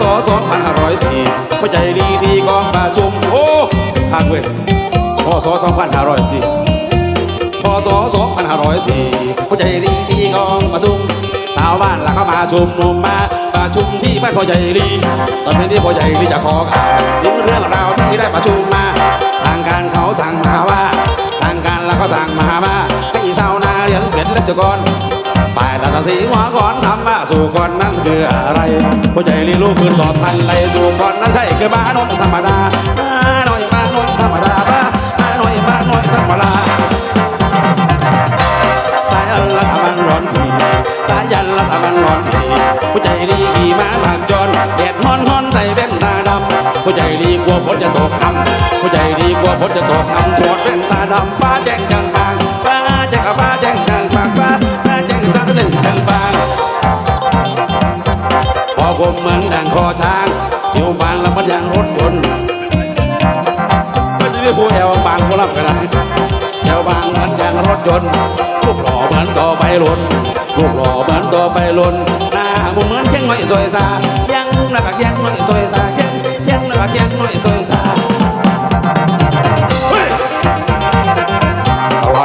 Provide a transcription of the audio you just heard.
ศสองพันห้าร้อยสี่หัวใจดีดีกองประชุมโอ้ผ่านเว้ยพศสองพันห้าร้อยสี่พศสองพันห้าร้อยสี่หัวใจดีดีกองประชุมชาวบ้านละก็มาชุมนุมมาประชุมที่บ้านพ่อใหญ่ลีตอนนี้พ่อใหญ่ลีจะขอข่าวถึงเรื่องราวที่ได้ประชุมมาทางการเขาสั่งมาว่า ทางการแล้วก็สั่งมาว่าให้ชาวนาเลี้ยงเป็ดและสกร ฝ่ายรัฐสีหัวก่อนทำมาสู่ก่อนนั่นคืออะไรผู้ใหญ่ลีลูกปืนตอบทันใดสู่ก่อนนั้นใช่คือบ้านนธรรมดาบ้านน้อยบ้านน้อยธรรมดาบ้านน้อยบ้านน้อยธรรมดาสายอันรัฐบาลร้อนผีสายยันรัฐบาลร้อนผีผู้ใจดีขี่ม้าผากจรแดดฮ้อนฮ้อนใส่แว่นตาดำผู้ใจดีกลัวฝนจะตกน้ำผู้ใจดีกลัวฝนจะตกน้ำถอดแว่นตาดำฟ้าแจ้ง ผมเหมือนดังคอช้างอยู่บางแล้วมันยังรถยนต์มันจะเรียกผู้แอวบางผู้รับก็ได้แอวบางเหมือนอย่างรถยนต์ลูกหล่อเหมือนต่อไปล้นลูกหล่อเหมือนต่อไปล้นหน้าบุเหมือนเชียงหน่อยซอยซายังนักเชียงหน่อยสวยซาเชียงเชียงนักเชียงหน่อยซอย